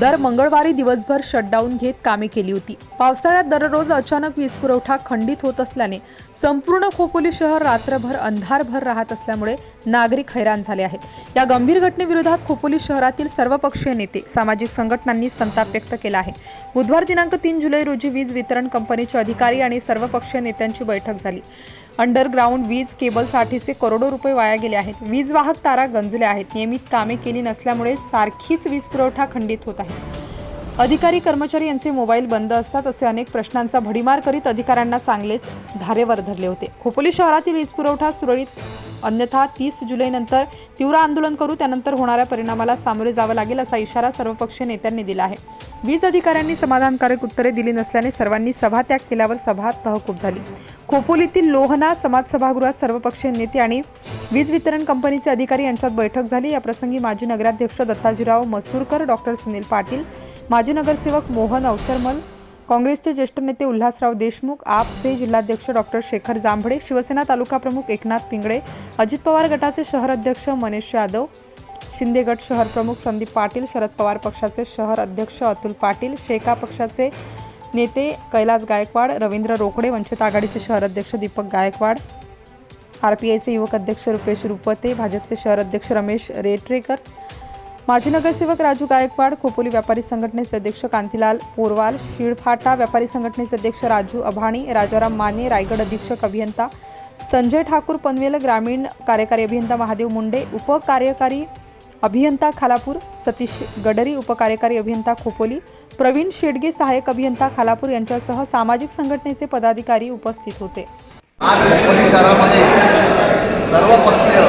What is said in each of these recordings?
दर मंगळवारी दिवसभर शटडाऊन घेत कामे केली होती. पावसाळ्यात दररोज अचानक वीज पुरवठा खंडित होत असल्याने संपूर्ण खोपोली शहर रात्रभर अंधारभर राहत असल्यामुळे नागरिक हैराण झाले आहेत. या गंभीर घटनेविरोधात खोपोली शहरातील सर्वपक्षीय नेते सामाजिक संघटनांनी संताप व्यक्त केला आहे. बुधवार दिनांक तीन जुलै रोजी वीज वितरण कंपनीचे अधिकारी आणि सर्वपक्षीय नेत्यांची बैठक झाली. अंडरग्राऊंड वीज केबलसाठीचे करोडो रुपये वाया गेले आहेत. वीज वाहक तारा गंजल्या आहेत. नियमित कामे केली नसल्यामुळे सारखीच वीज पुरवठा खंडित होत आहे. अधिकारी कर्मचारी यांचे मोबाईल बंद असतात असे अनेक प्रश्नांचा भडीमार करीत अधिकाऱ्यांना चांगलेच धारेवर धरले होते. खोपोली शहरातील वीज पुरवठा सुरळीत अन्यथा तीस जुलैनंतर तीव्र आंदोलन करू त्यानंतर होणाऱ्या परिणामाला सामोरे जावं लागेल असा इशारा सर्वपक्षीय नेत्यांनी दिला आहे. वीज अधिकाऱ्यांनी समाधानकारक उत्तरे दिली नसल्याने सर्वांनी सभात्याग केल्यावर सभा तहकूब झाली. खोपोलीतील लोहना समाज सभागृहात सर्वपक्षीय नेते आणि वीज वितरण कंपनीचे अधिकारी यांच्यात बैठक झाली. या प्रसंगी माजी नगराध्यक्ष दत्ताजीराव मसूरकर डॉक्टर सुनील पाटील माजी नगरसेवक मोहन अवसरमल काँग्रेसचे ज्येष्ठ नेते उल्हासराव देशमुख आपचे जिल्हाध्यक्ष डॉक्टर शेखर जांभळे शिवसेना तालुका प्रमुख एकनाथ पिंगळे अजित पवार गटाचे शहर अध्यक्ष मनीष यादव शिंदे गट शहर प्रमुख संदीप पाटील शरद पवार पक्षाचे शहर अध्यक्ष अतुल पाटील शेका पक्षाचे नेते कैलास गायकवाड रवींद्र रोकडे वंचित आघाडीचे शहर अध्यक्ष दीपक गायकवाड आर पी आयचे युवक अध्यक्ष रुपेश रुपते भाजपचे शहर अध्यक्ष रमेश रेटरेकर माजी नगरसेवक राजू गायकवाड खोपोली व्यापारी संघटनेचे अध्यक्ष कांतीलाल पोरवाल शिळफाटा व्यापारी संघटनेचे अध्यक्ष राजू अभाणी राजाराम माने रायगड अधीक्षक अभियंता संजय ठाकूर पनवेल ग्रामीण कार्यकारी अभियंता महादेव मुंडे उपकार्यकारी अभियंता खालापूर सतीश गडरी उपकार्यकारी अभियंता खोपोली प्रवीण शेडगे सहाय्यक अभियंता खालापूर यांच्यासह सामाजिक संघटनेचे पदाधिकारी उपस्थित होते. आज खोपोली शहरामध्ये सर्व पक्षीय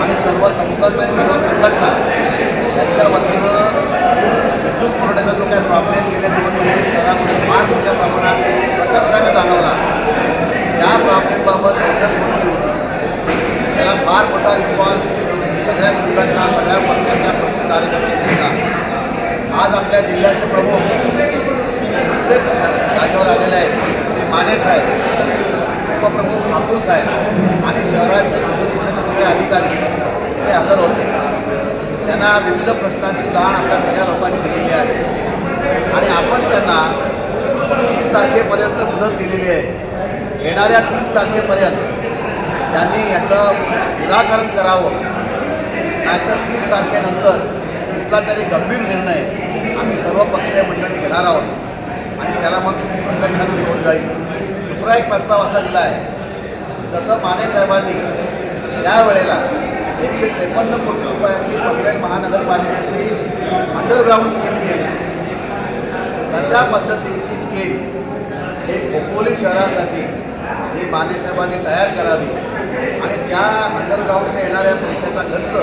आणि सर्व संस्था आणि सर्व संघटना. यांच्या वतीनं विद्युत पुरवठ्याचा जो काही प्रॉब्लेम गेले दोन महिने शहरामध्ये फार मोठ्या प्रमाणात प्रकर्षाने जाणवला. त्या प्रॉब्लेमबाबत बैठक बोलवली होती. त्याला फार मोठा रिस्पॉन्स सगळ्या संघटना सगळ्या पक्षाच्या प्रमुख कार्यकर्त्यांनी दिला. आज आपल्या जिल्ह्याचे प्रमुख नुकतेच जागेवर आलेले आहेत श्री माने साहेब उपप्रमुख ठाकूर साहेब आणि शहराचे विद्युत पुरवठ्याचे सगळे अधिकारी ते हजर होते. त्यांना विविध प्रश्नांची जाण आपल्या सगळ्या लोकांनी दिलेली आहे. आणि आपण त्यांना तीस तारखेपर्यंत मुदत दिलेली आहे. येणाऱ्या तीस तारखेपर्यंत त्यांनी याचं निराकरण करावं. नाहीतर तीस तारखेनंतर कुठला तरी गंभीर निर्णय आम्ही सर्व पक्षीय मंडळी घेणार आहोत. आणि त्याला मग प्रकर्षाने घेऊन जाईल. दुसरा एक प्रस्ताव असा दिला आहे जसं माने साहेबांनी त्यावेळेला एकशे त्रेपन्न कोटी रुपयाची पनवेल महानगरपालिकेची अंडरग्राऊंड स्कीम केली अशा पद्धतीची स्कीम हे खोपोली शहरासाठी ही मानेसाहेबांनी तयार करावी आणि त्या अंडरग्राऊंडच्या येणाऱ्या पैशाचा खर्च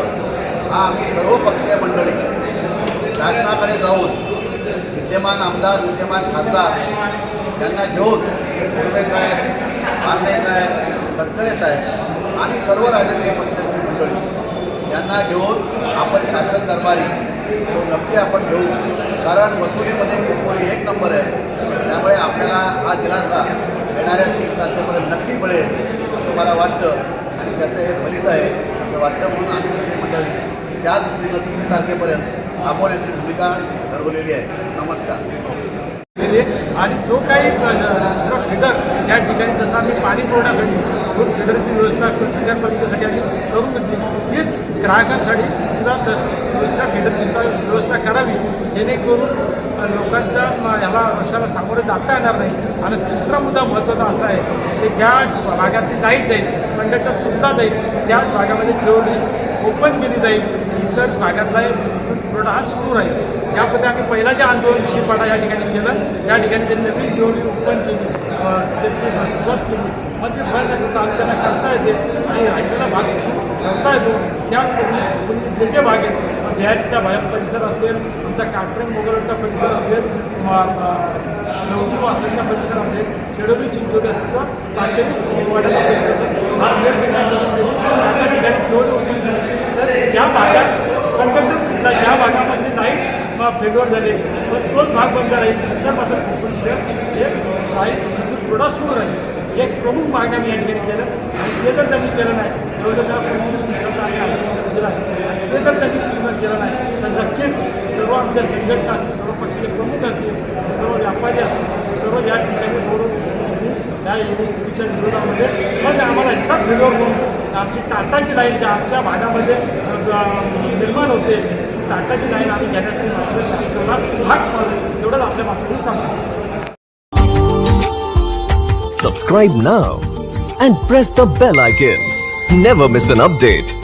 हा आम्ही सर्व पक्षीय मंडळी शासनाकडे जाऊन विद्यमान आमदार विद्यमान खासदार यांना घेऊन हे कोरवे साहेब पांडे साहेब तटकरे साहेब आणि सर्व राजकीय पक्षांची मंडळी यांना घेऊन आपण शासन दरबारी तो नक्की आपण घेऊ. कारण वसुलीमध्ये खोपोली एक नंबर आहे. त्यामुळे आपल्याला हा दिलासा येणाऱ्या तीस तारखेपर्यंत नक्की मिळेल असं मला वाटतं. आणि त्याचं हे फलित आहे असं वाटतं म्हणून आम्ही सगळी मंडळी त्या दृष्टीनं तीस तारखेपर्यंत थांबवण्याची भूमिका ठरवलेली आहे. नमस्कार. आणि जो काही ठिकाणी जसं आम्ही पाणी पुरवठ्यासाठी दोन फिल्टरची व्यवस्था नगरपालिकेसाठी आम्ही करून घेतली. हीच ग्राहकांसाठी योजना दुसऱ्या व्यवस्था करावी जेणेकरून लोकांच्या ह्याला वर्षाला सामोरे जाता येणार नाही. आणि तिसरा मुद्दा महत्त्वाचा असा आहे की ज्या भागातली लाइट जाईल कंडक्टर सुद्धा जाईल त्याच भागामध्ये ठेवली ओपन केली जाईल. तर भागातला विद्युत पुरवठा हा सुरू राहील. त्यामध्ये आम्ही पहिला जे आंदोलन शिपाडा या ठिकाणी केलं त्या ठिकाणी त्यांनी नवीन जेवढी ओपन केली. त्यांची त्याची सुरुवात केली. मग ते फळ त्याचं त्यांना करता येते आणि राहिलेला भाग करता येतो. त्या जे जे भाग आहेत बिहारचा बाहेर परिसर असेल आमचा कात्रम मोगलचा परिसर असेल नवजी वासनचा परिसर असेल शेडोबी चिंचोली असेल किंवा ताकेरी शिरवाड्याचा परिसर हा वेगवेगळ्या त्या ठिकाणी जोड ओपन केली तर या भागात कंडक्टर ज्या भागामध्ये लाइट फेल्युअर झाले. तर तोच भाग बंद राहील. तर मात्र कोकण शहर एक राहील विद्युत पुरवठा सुरू राहील. एक प्रमुख मागण्या मी या ठिकाणी केलं. आणि ते जर त्यांनी केलं नाही एवढं त्याला प्रमुख आहे दिला आहे ते जर त्यांनी पूर्ण केलं नाही तर नक्कीच सर्व आमच्या संघटना सर्व पक्षाचे प्रमुख असतील सर्व व्यापारी असतील सर्व या ठिकाणी बोलून या युनिव्हर्सिटीच्या विरोधामध्ये. मग आम्हाला इतका फेल्युअर करून आमची टाटाची लाईन ज्या आमच्या भागामध्ये निर्माण होते टाटाची नाही आम्ही घेण्यासाठी मार्गदर्शन करणार भाग पाडू एवढंच आपल्या माध्यमातून सांगतो Subscribe now and press the bell icon. Never miss an update.